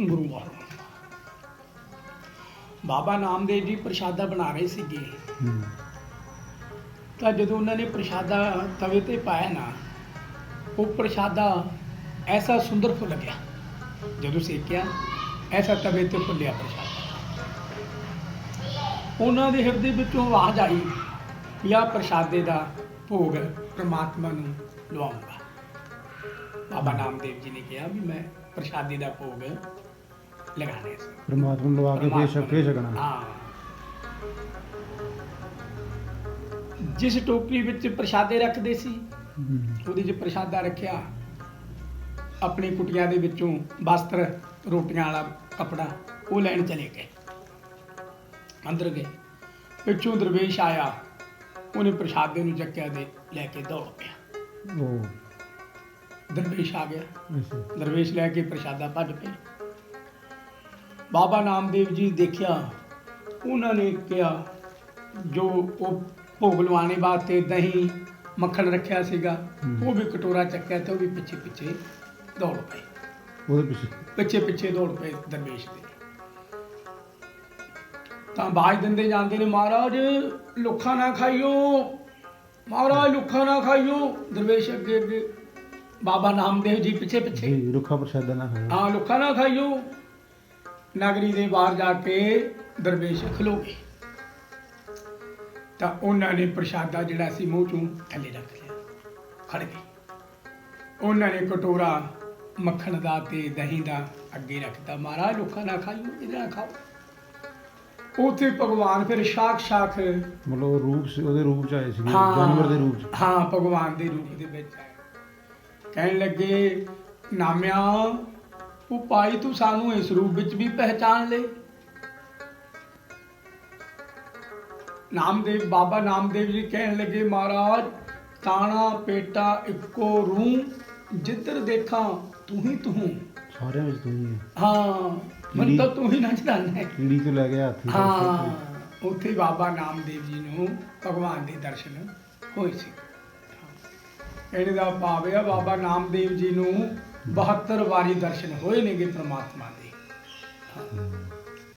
ਗੁਰੂ ਮਹਾਰਾਜ। ਬਾਬਾ ਨਾਮਦੇਵ ਜੀ ਪ੍ਰਸ਼ਾਦਾ ਬਣਾ ਰਹੇ ਸੀਗੇ। ਤਾਂ ਜਦੋਂ ਉਹਨਾਂ ਨੇ ਪ੍ਰਸ਼ਾਦਾ ਤਵੇ ਤੇ ਪਾਇਆ ਨਾ ਉਹ ਪ੍ਰਸ਼ਾਦਾ ਐਸਾ ਸੁੰਦਰ ਫੁੱਲ ਗਿਆ ਜਦੋਂ ਸੇਕਿਆ ਐਸਾ ਤਵੇ ਤੇ ਫੁੱਲਿਆ ਪ੍ਰਸ਼ਾਦਾ। ਉਹਨਾਂ ਦੇ ਹਿਰਦੇ ਵਿੱਚੋਂ ਆਵਾਜ਼ ਆਈ ਆਹ ਪ੍ਰਸ਼ਾਦੇ ਦਾ ਭੋਗ ਪ੍ਰਮਾਤਮਾ ਨੂੰ ਲਵਾਉਂਗਾ। ਬਾਬਾ ਨਾਮਦੇਵ ਜੀ ਨੇ ਕਿਹਾ ਵੀ ਮੈਂ ਪ੍ਰਸ਼ਾਦੇ ਦਾ ਭੋਗ ਲਗਾਣੇ ਸੀ। ਪਰਮਾਤਮਾ ਨੂੰ ਲਵਾ ਕੇ ਫੇਰ ਛਕ ਫੇਰ ਛਕਣਾ। ਹਾਂ। ਜਿਸ ਟੋਕਰੀ ਵਿੱਚ ਪ੍ਰਸ਼ਾਦੇ ਰੱਖਦੇ ਸੀ ਹੂੰ। ਉਹਦੇ 'ਚ ਪ੍ਰਸ਼ਾਦਾ ਰੱਖਿਆ। ਆਪਣੀ ਕੁਟੀਆਂ ਦੇ ਵਿੱਚੋਂ ਵਸਤਰ ਰੋਟੀਆਂ ਵਾਲਾ ਕਪੜਾ ਉਹ ਲੈਣ ਚਲੇ ਗਏ। ਅੰਦਰ ਗਏ। ਪਿੱਛੋਂ ਦਰਵੇਸ਼ ਆਇਆ। ਉਹਨੇ ਪ੍ਰਸ਼ਾਦੇ ਨੂੰ ਚੱਕਿਆ ਦੇ ਲੈ ਕੇ ਦੌੜ ਪਿਆ। ਉਹ। ਦਰਵੇਸ਼ ਆ ਗਿਆ। ਦਰਵੇਸ਼ ਲੈ ਕੇ ਪ੍ਰਸ਼ਾਦਾ ਭੱਜ ਪਏ। ਬਾਬਾ ਨਾਮਦੇਵ ਜੀ ਦੇਖਿਆ ਉਹਨਾਂ ਨੇ ਕਿਹਾ ਜੋ ਉਹ ਭੋਗ ਲਵਾਉਣੇ ਵਾਸਤੇ ਦਹੀਂ ਮੱਖਣ ਰੱਖਿਆ ਸੀਗਾ। ਉਹ ਵੀ ਕਟੋਰਾ ਚੱਕਿਆ ਤੇ ਉਹ ਵੀ ਪਿੱਛੇ ਪਿੱਛੇ ਦੌੜ ਪਏ। ਉਹਦੇ ਪਿੱਛੇ? ਪਿੱਛੇ ਪਿੱਛੇ ਦੌੜ ਪਏ ਦਰਵੇਸ਼ ਦੇ। ਤਾਂ ਬਾਜ ਦਿੰਦੇ ਜਾਂਦੇ ਨੇ ਮਹਾਰਾਜ ਲੁੱਖਾ ਨਾ ਖਾਈਓ। ਮਹਾਰਾਜ ਲੁੱਖਾ ਨਾ ਖਾਈਓ। ਦਰਵੇਸ਼ ਅੱਗੇ ਅੱਗੇ ਬਾਬਾ ਨਾਮਦੇਵ ਜੀ ਪਿੱਛੇ ਪਿੱਛੇ। ਜੀ ਰੁੱਖਾ ਪ੍ਰਸ਼ਾਦਾ ਨਾ ਖਾਓ। ਹਾਂ ਲੁੱਖਾ ਨਾ ਖਾਈਓ। ਨਗਰੀ ਦੇ ਬਾਹਰ ਜਾ ਕੇ ਦਰਵੇਸ਼ ਖਲੋ ਗਏ ਤਾਂ ਉਹਨਾਂ ਨੇ ਪ੍ਰਸ਼ਾਦਾ ਜਿਹੜਾ ਸੀ ਮੂੰਹ ਚੋਂ ਥੱਲੇ ਰੱਖ ਲਿਆ। ਖੜ ਗਏ। ਉਹਨਾਂ ਨੇ ਕਟੋਰਾ ਮੱਖਣ ਦਾ ਤੇ ਦਹੀਂ ਦਾ ਅੱਗੇ ਰੱਖਤਾ। ਮਹਾਰਾਜ ਲੁੱਖਾ ਨਾ ਖਾਈਓ ਇਹਦੇ ਖਾਓ। ਉਥੇ ਭਗਵਾਨ ਫਿਰ ਸ਼ਾਖ ਸ਼ਾਖ ਮਤਲਬ ਉਹ ਰੂਪ ਸੀ ਉਹਦੇ ਰੂਪ ਚ ਆਏ ਸੀ ਜਾਨਵਰ ਦੇ ਰੂਪ ਚ। ਹਾਂ ਭਗਵਾਨ ਦੇ ਰੂਪ ਦੇ ਵਿੱਚ ਆਏ। ਕਹਿਣ ਲੱਗੇ ਨਾਮਿਆ ਉਹ ਭਾਈ ਤੂੰ ਸਾਨੂੰ ਇਸ ਰੂਪ ਵਿੱਚ ਵੀ ਪਹਿਚਾਨ ਲੈ। ਨਾਮਦੇਵ ਬਾਬਾ ਨਾਮਦੇਵ ਜੀ ਕਹਿਣ ਲੱਗੇ ਮਹਾਰਾਜ ਤਾਣਾ ਪੇਟਾ ਇੱਕੋ ਰੂਹ ਜਿੱਧਰ ਦੇਖਾਂ ਤੂੰ ਹੀ ਤੂੰ ਸਾਰਿਆਂ ਵਿੱਚ ਤੂੰ ਹੀ ਹੈ ਮਨ ਤਾਂ ਤੂੰ ਹੀ ਨੱਚਦਾ ਹੈ ਕੀੜੀ ਤੋਂ ਲੈ ਕੇ ਹਾਥੀ। ਹਾਂ ਉੱਥੇ ਬਾਬਾ ਨਾਮਦੇਵ ਜੀ ਨੂੰ ਭਗਵਾਨ ਦੇ ਦਰਸ਼ਨ ਹੋਏ ਸੀ। ਇਹਦੇ ਦਾ ਭਾਵ ਹੈ ਬਾਬਾ ਨਾਮਦੇਵ ਜੀ ਨੂੰ 72 ਵਾਰੀ ਦਰਸ਼ਨ ਹੋਏ ਨੇਗੇ ਪ੍ਰਮਾਤਮਾ ਦੇ।